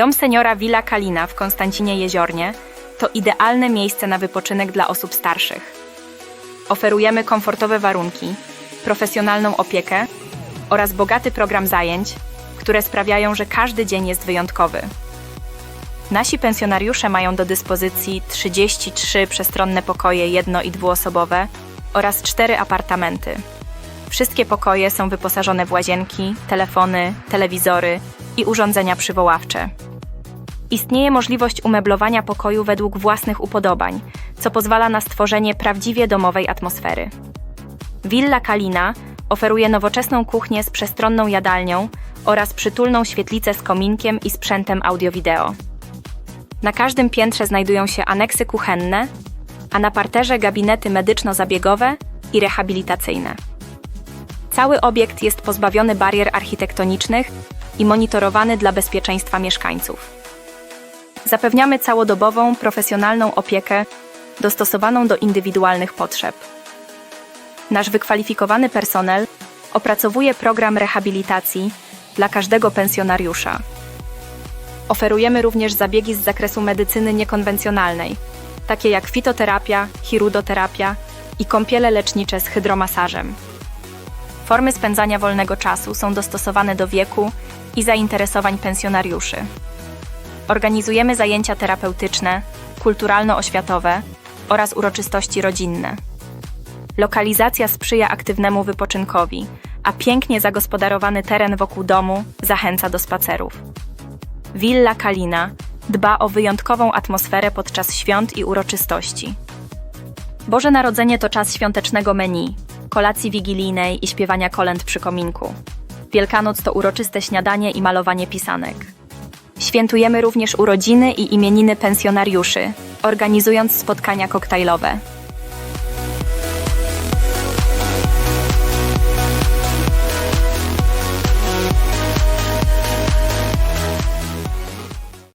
Dom seniora Villa Kalina w Konstancinie Jeziornie to idealne miejsce na wypoczynek dla osób starszych. Oferujemy komfortowe warunki, profesjonalną opiekę oraz bogaty program zajęć, które sprawiają, że każdy dzień jest wyjątkowy. Nasi pensjonariusze mają do dyspozycji 33 przestronne pokoje jedno- i dwuosobowe oraz 4 apartamenty. Wszystkie pokoje są wyposażone w łazienki, telefony, telewizory i urządzenia przywoławcze. Istnieje możliwość umeblowania pokoju według własnych upodobań, co pozwala na stworzenie prawdziwie domowej atmosfery. Villa Kalina oferuje nowoczesną kuchnię z przestronną jadalnią oraz przytulną świetlicę z kominkiem i sprzętem audio-wideo. Na każdym piętrze znajdują się aneksy kuchenne, a na parterze gabinety medyczno-zabiegowe i rehabilitacyjne. Cały obiekt jest pozbawiony barier architektonicznych i monitorowany dla bezpieczeństwa mieszkańców. Zapewniamy całodobową, profesjonalną opiekę dostosowaną do indywidualnych potrzeb. Nasz wykwalifikowany personel opracowuje program rehabilitacji dla każdego pensjonariusza. Oferujemy również zabiegi z zakresu medycyny niekonwencjonalnej, takie jak fitoterapia, chirudoterapia i kąpiele lecznicze z hydromasażem. Formy spędzania wolnego czasu są dostosowane do wieku i zainteresowań pensjonariuszy. Organizujemy zajęcia terapeutyczne, kulturalno-oświatowe oraz uroczystości rodzinne. Lokalizacja sprzyja aktywnemu wypoczynkowi, a pięknie zagospodarowany teren wokół domu zachęca do spacerów. Villa Kalina dba o wyjątkową atmosferę podczas świąt i uroczystości. Boże Narodzenie to czas świątecznego menu, kolacji wigilijnej i śpiewania kolęd przy kominku. Wielkanoc to uroczyste śniadanie i malowanie pisanek. Świętujemy również urodziny i imieniny pensjonariuszy, organizując spotkania koktajlowe.